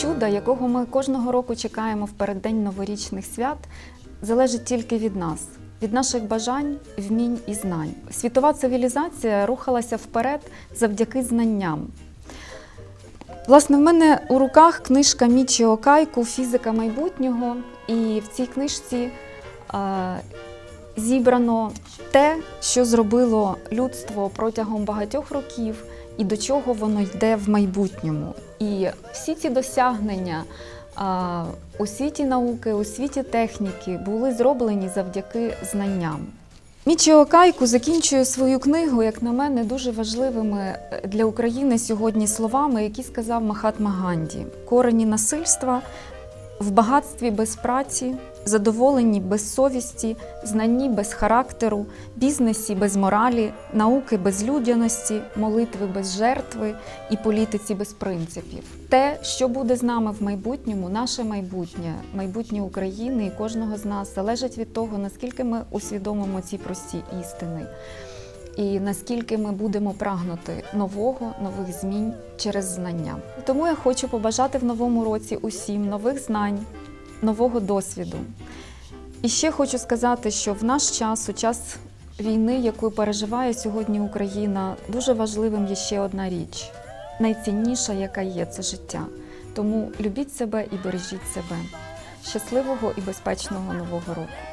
Чудо, якого ми кожного року чекаємо в переддень новорічних свят, залежить тільки від нас, від наших бажань, вмінь і знань. Світова цивілізація рухалася вперед завдяки знанням. Власне, в мене у руках книжка Мічіо Кайку Фізика майбутнього, і в цій книжці зібрано те, що зробило людство протягом багатьох років і до чого воно йде в майбутньому. І всі ці досягнення а, у світі науки, у світі техніки були зроблені завдяки знанням. Мічіо Кайку закінчує свою книгу, як на мене, дуже важливими е, для України сьогодні словами, які сказав Махатма Ганді: корені насильства в багатстві без праці, задоволенні без совісті, знанні без характеру, бізнесі без моралі, науки без людяності, молитви без жертви і політиці без принципів. Те, що буде з нами в майбутньому, наше майбутнє, майбутнє України і кожного з нас залежить від того, наскільки ми усвідомимо ці прості істини. І наскільки ми будемо прагнути нового, нових змін через знання. Тому я хочу побажати в новому році усім нових знань, нового досвіду. І ще хочу сказати, що в наш час, у час війни, яку переживає сьогодні Україна, дуже важливим є ще одна річ найцінніша, яка є, це життя. Тому любіть себе і бережіть себе. Щасливого і безпечного нового року!